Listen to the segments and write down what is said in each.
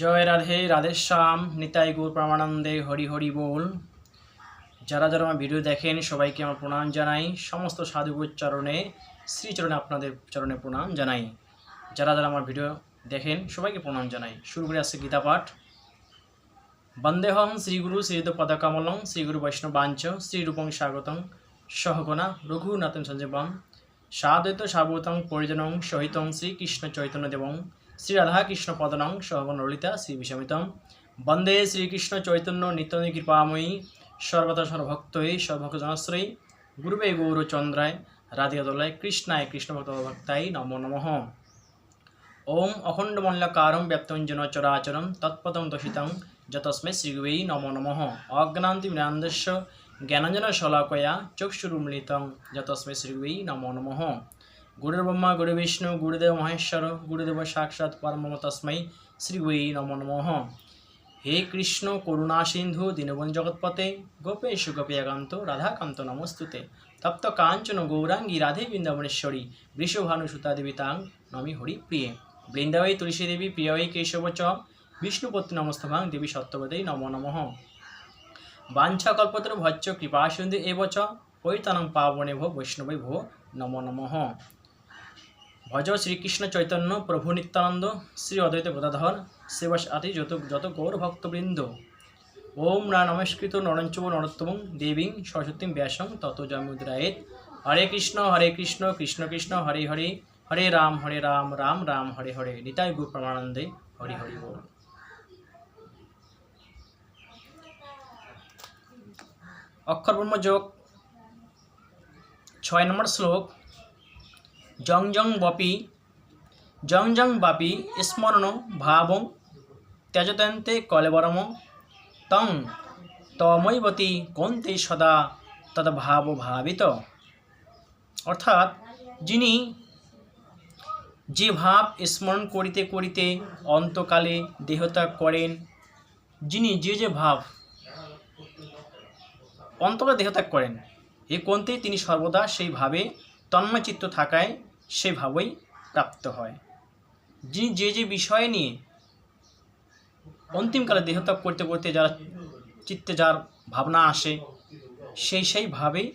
জয় রাধে রাধেশ্যাম নিতাই গৌর প্রামানন্দে, হরি হরি বল। যারা যারা আমার ভিডিও দেখেন, সবাইকে আমার প্রণাম জানাই। সমস্ত সাধুগুর চরণে শ্রীচরণে আপনাদের চরণে প্রণাম জানাই। যারা যারা আমার ভিডিও দেখেন, সবাইকে প্রণাম জানাই। শুরু করে আসছে গীতা পাঠ। বন্দেহম শ্রীগুরু শ্রীদ পদকমলং শ্রীগুরু বৈষ্ণবাঞ্চ শ্রীরূপং স্বাগতং, সহগণা রঘুনাথন সঞ্জীবম সাদ্বৈত সাবতং পরিজনং সহিতং শ্রীকৃষ্ণ চৈতন্য দেবং শ্রী রাধাকৃষ্ণ পদনং সহগণ ললিতা শ্রী বিষমিতম। বন্দে শ্রীকৃষ্ণ চৈতন্য নিত্যনি কৃপাময়ী, সর্বদা সর্বভক্তই, সর্বভক্তজনশ্রয়ী, গুরুবে গৌরচন্দ্রায়, রাধিকাদলায় কৃষ্ণায় কৃষ্ণভক্ত ভক্তাই নমো নমঃ। ওম অখণ্ডমল্লকারং ব্যক্তঞ্জন চরাচরম তৎপদং দশিতং যতস্মৈ শ্রীগুবৈ নমো নমঃ। অজ্ঞানান্তি বিনান্দস্য জ্ঞানঞ্জন শলাকয়া চক্ষুরুমিলিতং যতস্মৈ শ্রীগুবৈ নমো নমঃ। গুরুর্ব্রহ্মা গুরু বিষ্ণু, গুরুদেব মহেশ্বর, গুরুদেব সাক্ষাৎ পরম তস্মৈ শ্রীগুবৈ নমো নমঃ। হে কৃষ্ণ, করুণা সিন্ধু দীনবন জগৎপতে গোপেশ গোপিয়াকান্ত, রাধাকান্ত নমস্তুতে। তপ্ত কাঞ্চন গৌরাঙ্গী রাধে বৃন্দাবনেশ্বরী, বৃষভানুসুতা দেবী তাং নমি হরি প্রিয়ে বৃন্দাবৈ তুলসী দেবী প্রিয়ৈ কেশব চ, বিষ্ণুপত্নী নমস্তভাং দেবী সত্যবতী নম নমঃ। বাঞ্ছা কল্পতর ভচ্চ কৃপা সিন্ধু এব চ, পৈতানং পাবনে ভো বৈষ্ণবৈ ভো নম নমঃ। ভজ শ্রীকৃষ্ণ চৈতন্য, প্রভু নিত্যানন্দ, শ্রী অদ্বৈত গদাধর শিবাস আতি যত যত গৌর ভক্তবৃন্দ। ওম রা নমস্কৃত নরঞ্চব নরোত্তম দেবীং সরস্বতীং ব্যাসং তত জয়মুদ্রায়েত হরে কৃষ্ণ হরে কৃষ্ণ কৃষ্ণ কৃষ্ণ, হরে হরে হরে রাম হরে রাম রাম রাম, হরে হরে। নিতাই গুরু প্রমানন্দে হরি হরি বল। অক্ষর ব্রহ্ম যোগ ছয় নম্বর শ্লোক জং জং বপি জং জং বাপি, স্মরণ ভাবং, ত্যাজতন্তে কলেবরম, তং তমৈবতী কন্তে সদা তদ্ভাব ভাবিত। অর্থাৎ যিনি যে ভাব স্মরণ করিতে করিতে অন্তকালে দেহত্যাগ করেন, যিনি যে যে ভাব অন্তকালে দেহত্যাগ করেন, এ কোনতে তিনি সর্বদা সেই ভাবে তন্ময়চিত্ত থাকায় সে ভাবই প্রাপ্ত হয়। যিনি যে যে বিষয় নিয়ে অন্তিমকালে দেহত্যাগ করতে করতে যারা চিত্তে যার ভাবনা আসে, সেই সেই ভাবেই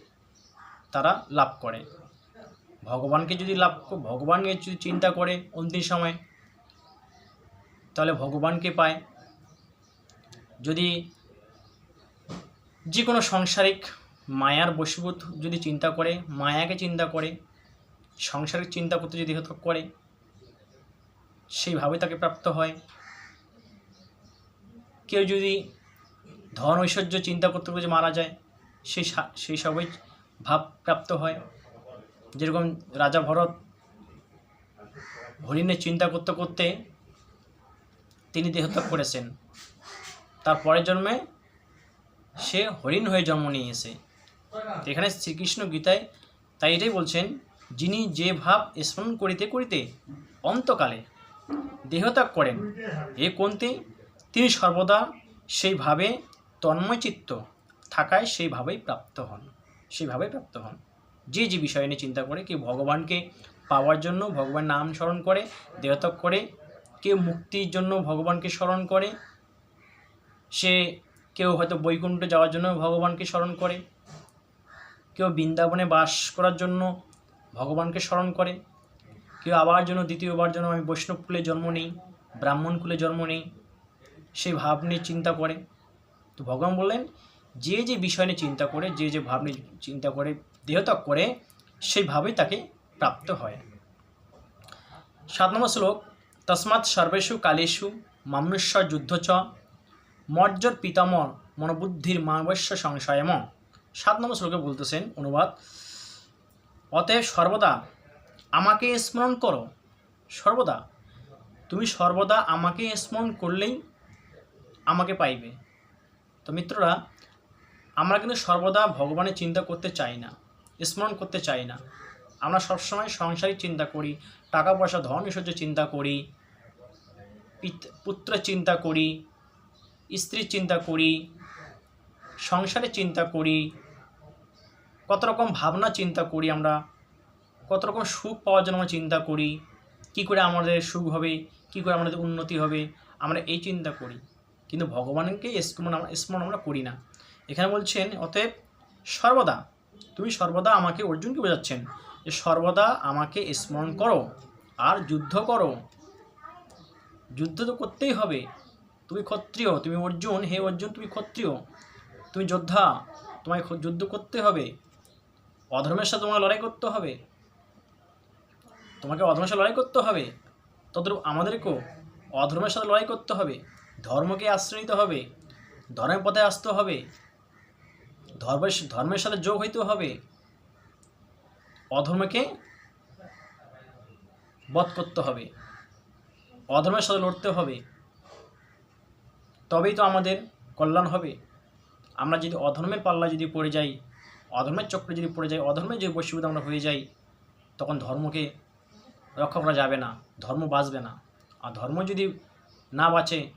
তারা লাভ করে। ভগবানকে যদি লাভ ভগবানকে যদি চিন্তা করে অন্তিম সময়, তাহলে ভগবানকে পায়। যদি যে কোনো সাংসারিক মায়ার বশীভূত যদি চিন্তা করে, মায়াকে চিন্তা করে সংসারিক চিন্তা করতে যদি হত করে, সেইভাবে তাকে প্রাপ্ত হয়। কেউ যদি ধন ঐশ্বর্য চিন্তা করতে করতে মারা যায়, সেই সেই সবই ভাব প্রাপ্ত হয়। যেরকম রাজা ভরত হরিণের চিন্তা করতে করতে তিনি দেহত্যাগ করেছেন। তার পরের জন্মে সে হরিণ হয়ে জন্ম নিয়েছে এখানে শ্রীকৃষ্ণ গীতায় তাই এটাই বলছেন যিনি যে ভাব স্মরণ করিতে করিতে অন্তকালে দেহত্যাগ করেন, এ কোনতে? তিনি সর্বদা সেইভাবে তন্ময়চিত্ত থাকায় সেইভাবেই প্রাপ্ত হন সেইভাবেই প্রাপ্ত হন। যে যে বিষয় নিয়ে চিন্তা করে, কেউ ভগবানকে পাওয়ার জন্য ভগবান নাম স্মরণ করে, দেহত্যাগ করে, কেউ মুক্তির জন্য ভগবানকে স্মরণ করে, সে কেউ হয়তো বৈকুণ্ঠ যাওয়ার জন্য ভগবানকে স্মরণ করে, কেউ বৃন্দাবনে বাস করার জন্য ভগবানকে স্মরণ করে। কেউ আবার জন্য দ্বিতীয়বার জন্য আমি বৈষ্ণব কুলে জন্ম নেই, ব্রাহ্মণ কুলে জন্ম নেই সেই ভাব নিয়ে চিন্তা করে। তো ভগবান বললেন, যে যে বিষয় নিয়ে চিন্তা করে, যে যে ভাব নিয়ে চিন্তা করে, দেহত্যাগ করে সেইভাবেই তাকে প্রাপ্ত হয়। সাত নম্বর শ্লোক, তসমাৎ সর্বেষু কালেষু মামনুষ্য যুদ্ধ চ মর্যর পিতামহ মনোবুদ্ধির মানবস্য সংশয়ম। সাত নম্বর শ্লোকে বলতেছেন অনুবাদ অতএব সর্বদা আমাকে স্মরণ করো। সর্বদা। তুমি সর্বদা আমাকে স্মরণ করলেই আমাকে পাইবে। তো মিত্ররা, আমরা কিন্তু সর্বদা ভগবানের চিন্তা করতে চাই না, স্মরণ করতে চাই না। আমরা সবসময় সংসারিক চিন্তা করি টাকা পয়সা ধন ঐশ্বর্য চিন্তা করি, পিত- পুত্র চিন্তা করি স্ত্রীর চিন্তা করি সংসারের চিন্তা করি কত রকম ভাবনা চিন্তা করি আমরা, কত রকম সুখ পাওয়ার জন্য আমরা চিন্তা করি, কী করে আমাদের সুখ হবে, কী করে আমাদের উন্নতি হবে, আমরা এই চিন্তা করি। কিন্তু ভগবানকে স্মরণ আমরা স্মরণ আমরা করি না। এখানে বলছেন, অতএব সর্বদা, তুমি সর্বদা আমাকে অর্জুনকে বোঝাচ্ছেন যে সর্বদা আমাকে স্মরণ করো আর যুদ্ধ করো। যুদ্ধ তো করতেই হবে। তুমি ক্ষত্রিয়, তুমি অর্জুন, হে অর্জুন, তুমি ক্ষত্রিয়। তুমি যোদ্ধা, তোমায় যুদ্ধ করতে হবে। অধর্মের সাথে তোমাকে লড়াই করতে হবে। তোমাকে অধর্মের সাথে লড়াই করতে হবে। তদ্রূপ আমাদেরকেও অধর্মের সাথে লড়াই করতে হবে। ধর্মকে আশ্রয় নিতে হবে। ধর্মের পথে আসতে হবে। ধর্মের ধর্মের সাথে যোগ হইতে হবে। অধর্মকে বধ করতে হবে। অধর্মের সাথে লড়তে হবে। তবেই তো আমাদের কল্যাণ হবে। আমরা যদি অধর্মের পাল্লা যদি পড়ে যাই অধর্মের চক্রে যদি পড়ে যাই অধর্মের যে বসীভূত আমরা হয়ে যাই, তখন ধর্মকে রক্ষা করা যাবে না, ধর্ম বাঁচবে না। আর ধর্ম যদি না বাঁচে,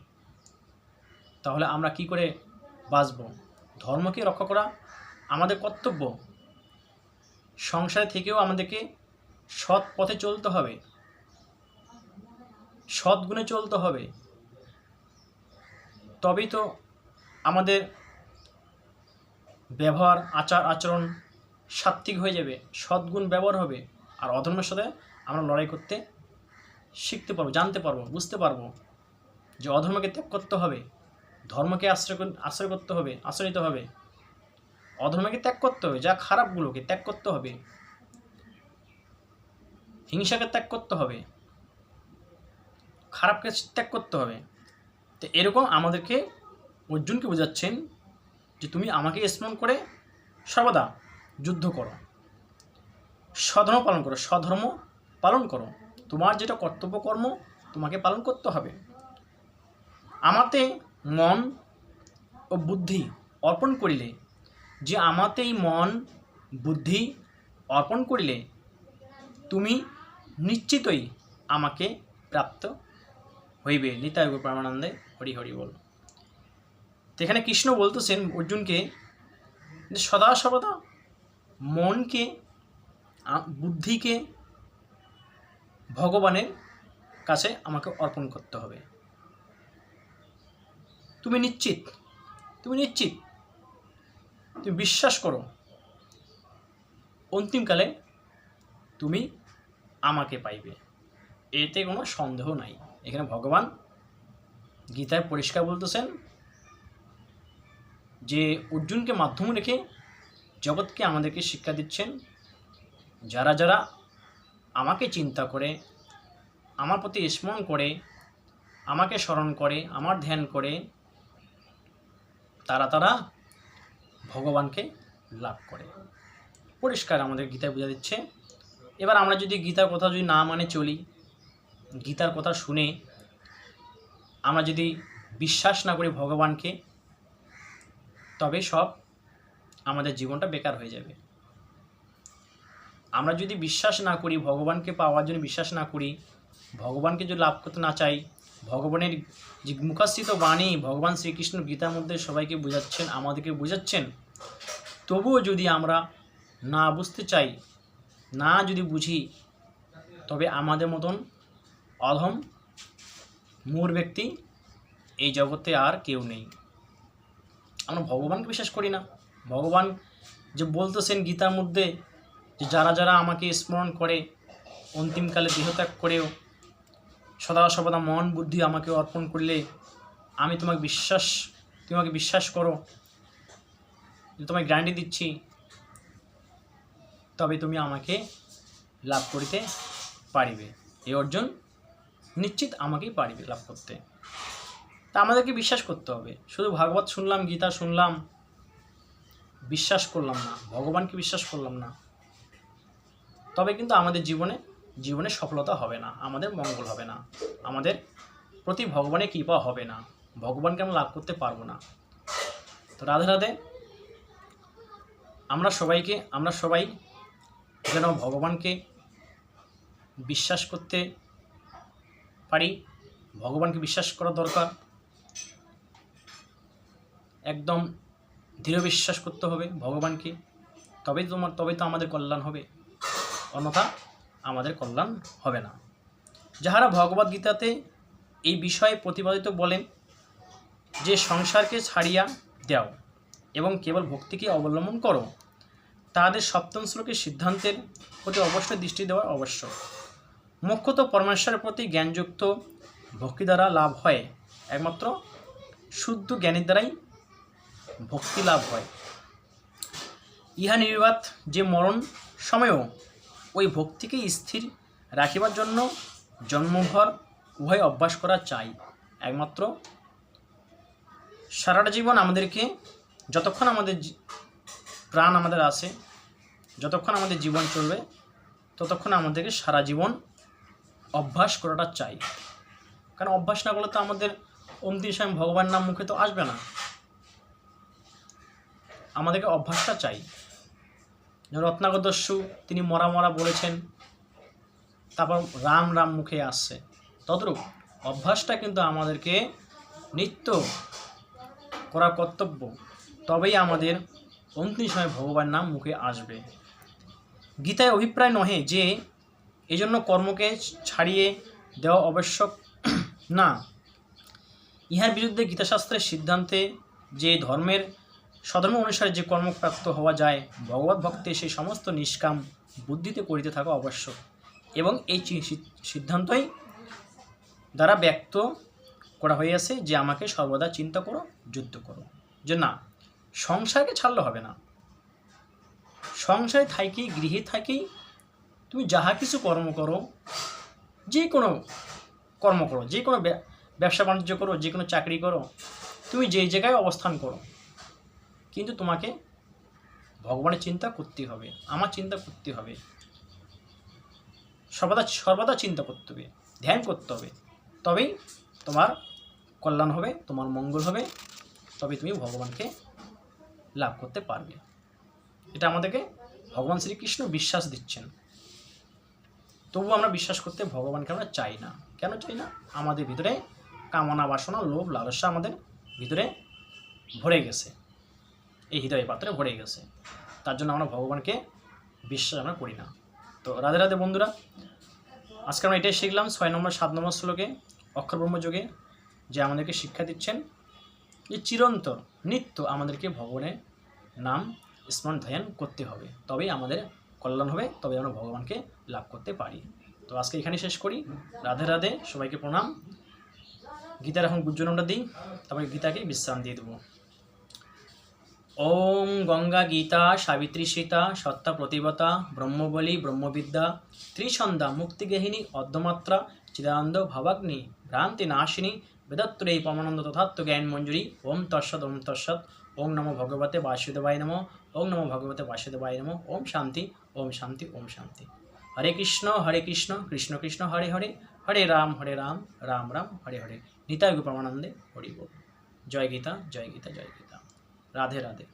তাহলে আমরা কি করে বাঁচব? ধর্মকে রক্ষা করা আমাদের কর্তব্য। সংসারে থেকেও আমাদেরকে সৎ পথে চলতে হবে। সৎ গুণে চলতে হবে। তবেই তো আমাদের ব্যবহার, আচার, আচরণ সাত্ত্বিক হয়ে যাবে, সদ্গুণ ব্যবহার হবে আর অধর্মের সাথে আমরা লড়াই করতে শিখতে পারব, জানতে পারব, বুঝতে পারব যে অধর্মকে ত্যাগ করতে হবে, ধর্মকে আশ্রয় আশ্রয় করতে হবে আশ্রয় নিতে হবে। অধর্মকে ত্যাগ করতে হবে, যা খারাপগুলোকে ত্যাগ করতে হবে। হিংসাকে ত্যাগ করতে হবে। খারাপকে ত্যাগ করতে হবে। তো এরকম আমাদেরকে অর্জুনকে বোঝাচ্ছেন যে তুমি আমাকে স্মরণ করে সর্বদা যুদ্ধ করো। স্বধর্ম পালন করো, স্বধর্ম পালন করো। তোমার যেটা কর্তব্য কর্ম, তোমাকে পালন করতে হবে। আমাতে মন ও বুদ্ধি অর্পণ করিলে, যে আমাতেই মন, বুদ্ধি অর্পণ করিলে, তুমি নিশ্চিতই আমাকে প্রাপ্ত হইবে। নিতাই গৌর পরমানন্দে হরি হরি বল। তো এখানে কৃষ্ণ বলতেছেন অর্জুনকে যে সদা সর্বদা মনকে বুদ্ধিকে ভগবানের কাছে আমাকে অর্পণ করতে হবে। তুমি নিশ্চিত? তুমি নিশ্চিত? তুমি বিশ্বাস করো? অন্তিমকালে তুমি আমাকে পাইবে। এতে কোনো সন্দেহ নাই। এখানে ভগবান গীতায় পরিষ্কার বলতেছেন যে অর্জুনকে মাধ্যম রেখে জগৎকে আমাদেরকে শিক্ষা দিচ্ছেন, যারা যারা আমাকে চিন্তা করে, আমার প্রতি স্মরণ করে, আমাকে স্মরণ করে, আমার ধ্যান করে, তারা তারা ভগবানকে লাভ করে। পরিষ্কার আমাদের গীতায় বোঝা দিচ্ছে। এবার আমরা যদি গীতার কথা যদি না মানে চলি, গীতার কথা শুনে আমরা যদি বিশ্বাস না করি ভগবানকে তবে সব আমাদের জীবনটা বেকার হয়ে যাবে। আমরা যদি বিশ্বাস না করি, ভগবানকে পাওয়ার জন্য বিশ্বাস না করি, ভগবানকে যদি লাভ করতে না চাই, ভগবানের যে মুখাশ্রিত বাণী ভগবান শ্রীকৃষ্ণ গীতার মধ্যে সবাইকে বোঝাচ্ছেন, আমাদেরকে বোঝাচ্ছেন, তবুও যদি আমরা না বুঝতে চাই, না যদি বুঝি, তবে আমাদের মতন অধম মূর ব্যক্তি এই জগতে আর কেউ নেই। আমরা ভগবানকে বিশ্বাস করি না। ভগবান যে বলতেছেন গীতার মধ্যে যে যারা যারা আমাকে স্মরণ করে, অন্তিমকালে দেহত্যাগ করেও, সদা সর্বদা মন বুদ্ধি আমাকে অর্পণ করলে আমি তোমাকে বিশ্বাস তোমাকে বিশ্বাস করো তোমায় গ্যারান্টি দিচ্ছি তবে তুমি আমাকে লাভ করিতে পারিবে। এই অর্জন নিশ্চিত আমাকেই পারিবে লাভ করতে। তা আমাদেরকে বিশ্বাস করতে হবে। শুধু ভাগবত শুনলাম, গীতা শুনলাম, বিশ্বাস করলাম না, ভগবানকে বিশ্বাস করলাম না। তবে কিন্তু আমাদের জীবনে জীবনে সফলতা হবে না, আমাদের মঙ্গল হবে না, আমাদের প্রতি ভগবানের কৃপা হবে না, ভগবানকে আমরা লাভ করতে পারব না। তো রাধে রাধে, আমরা সবাইকে, আমরা সবাই যেন ভগবানকে বিশ্বাস করতে পারি, ভগবানকে বিশ্বাস করা দরকার। একদম দৃঢ় বিশ্বাস করতে হবে ভগবানকে। তবেই তোমার, তবে তো আমাদের কল্যাণ হবে। অন্যথা আমাদের কল্যাণ হবে না। যাহারা ভগবদ গীতাতে এই বিষয়ে প্রতিপাদিত বলেন যে সংসারকে ছাড়িয়া দাও এবং কেবল ভক্তিকে অবলম্বন করো, তাহাদের সপ্তম শ্লোকের সিদ্ধান্তের প্রতি অবশ্যই দৃষ্টি দেওয়া আবশ্যক। মুখ্যত পরমেশ্বরের প্রতি জ্ঞানযুক্ত ভক্তি দ্বারা লাভ হয়। একমাত্র শুদ্ধ জ্ঞানের দ্বারাই ভক্তি লাভ হয়। ইহা নির্বাত যে মরণ সময়েও ওই ভক্তিকে স্থির রাখিবার জন্য জন্মভর উভয় অভ্যাস করা চাই। একমাত্র সারাটা জীবন আমাদেরকে, যতক্ষণ আমাদের প্রাণ আমাদের আছে, যতক্ষণ আমাদের জীবন চলবে, ততক্ষণ আমাদেরকে সারা জীবন অভ্যাস করাটা চাই। কারণ অভ্যাস না করলে তো আমাদের অন্তিম সময় ভগবান নাম মুখে তো আসবে না। আমাদেরকে অভ্যাসটা চাই। যেমন রত্নাকর দস্যু, তিনি মরা মরা বলেছেন। তারপর রাম রাম মুখে আসছে। তদ্রূপ অভ্যাসটা কিন্তু আমাদেরকে নিত্য করা কর্তব্য। তবেই আমাদের অন্তিম সময় ভগবান নাম মুখে আসবে। গীতায় অভিপ্রায় নহে যে, এজন্য কর্মকে ছাড়িয়ে দেওয়া আবশ্যক না। ইহার বিরুদ্ধে গীতাশাস্ত্রের সিদ্ধান্তে যে ধর্মের সধর্ম অনুসারে যে কর্মপ্রাপ্ত হওয়া যায়, ভগবত ভক্তে সেই সমস্ত নিষ্কাম বুদ্ধিতে করিতে থাকা আবশ্যক। এবং এই সিদ্ধান্তই দ্বারা ব্যক্ত করা হইয়াছে যে আমাকে সর্বদা চিন্তা করো, যুদ্ধ করো। যে না, সংসারকে ছাড়লে হবে না। সংসারে থাকি, গৃহে থাকি, তুমি যাহা কিছু কর্ম করো, যে কোনো কর্ম করো, যে কোনো ব্য- ব্যবসা বাণিজ্য করো, যে কোনো চাকরি করো, তুমি যেই জায়গায় অবস্থান করো কিন্তু তোমাকে ভগবানের চিন্তা করতে হবে, আমার চিন্তা করতে হবে। সর্বদা সর্বদা চিন্তা করতে হবে, ধ্যান করতে হবে। তবেই তোমার কল্যাণ হবে, তোমার মঙ্গল হবে তবে তুমি ভগবানকে লাভ করতে পারবে। এটা আমাদেরকে ভগবান শ্রীকৃষ্ণ বিশ্বাস দিচ্ছেন। তবু আমরা বিশ্বাস করতে ভগবানকে আমরা চাই না। কেন চাই না? আমাদের ভিতরে কামনা বাসনা, লোভ, লালসা আমাদের ভিতরে ভরে গেছে। এই হৃদয় পাত্রে ভরে গেছে। তার জন্য আমরা ভগবানকে বিশ্বাস আমরা করি না। তো রাধে রাধে বন্ধুরা, আজকে আমরা এটাই শিখলাম ছয় নম্বর, সাত নম্বর শ্লোকে, অক্ষর ব্রহ্মযোগে যে আমাদেরকে শিক্ষা দিচ্ছেন যে চিরন্তর নিত্য আমাদেরকে ভগবানের নাম স্মরণ ধ্যান করতে হবে। তবেই আমাদের কল্যাণ হবে তবে আমরা ভগবানকে লাভ করতে পারি। তো আজকে এখানে শেষ করি। রাধে রাধে, সবাইকে প্রণাম। গীতার এখন গুজ্জনমটা দিই, তারপরে গীতাকে বিশ্রাম দিয়ে দেবো। ওম গঙ্গা গীতা, সাবিত্রী সীতা, সত্তা প্রতিবতা ব্রহ্মবলী, ব্রহ্মবিদ্যা ত্রিসন্ধা মুক্তিগেহিনী অর্ধমাত্রা, চিদানন্দ, ভাবাগ্নি, ভ্রান্তি নাশিনী বেদত্রয়ী পমানন্দ তথাত্ম জ্ঞান মঞ্জুরি। ওম তৎসৎ ওম তৎসৎ। ওম নমো ভগবতে বাসুদেবায় নমো। ওম নমো ভগবতে বাসুদেবায় নমো। ওম শান্তি ওম শান্তি ওম শান্তি। হরে কৃষ্ণ হরে কৃষ্ণ কৃষ্ণ কৃষ্ণ, হরে হরে। হরে রাম হরে রাম রাম রাম, হরে হরে। নিতায় গোপমানন্দে হরি জয় গীতা জয় গীতা জয় গীতা। রাধে রাধে